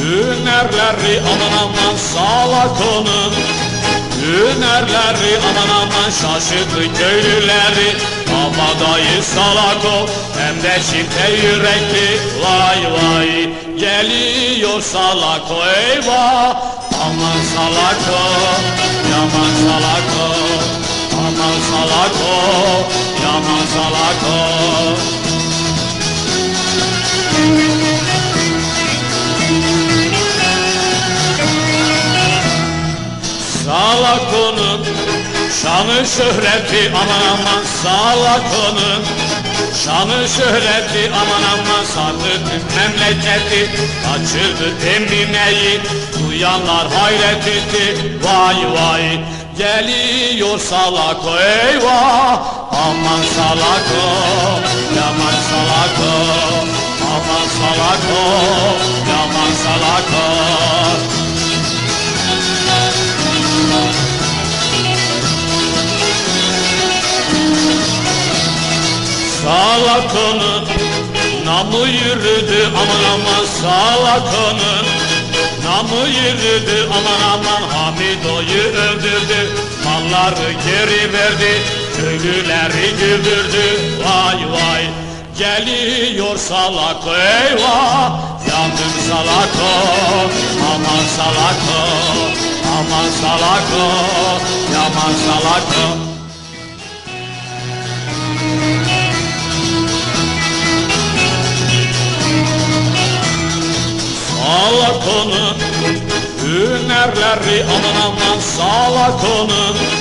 Hünerleri aman aman salak onun Hünerleri aman aman şaşırttı köylüleri. Kabadayı salak o hem de çifte yürekli. Vay vay geliyor salak o eyvah. Aman salak o yaman salak o Aman salak o yaman salak o Salak onun şanı şöhreti aman aman salak onun Şanı şöhreti aman aman sardı tüm memleketi Kaçırdı emineyi duyanlar hayret etti. Vay vay geliyor salak o eyvah Aman salak o yaman salak o Aman salak Salak onun namı yürüdü aman aman salak onun Namı yürüdü aman aman Hamido'yu öldürdü. Malları geri verdi Köylüleri güldürdü. Vay vay Geliyor salak eyvah. Yandım salak o Aman salak o Aman salak o Yaman salak o Salak onun Hünerleri aman aman salak onun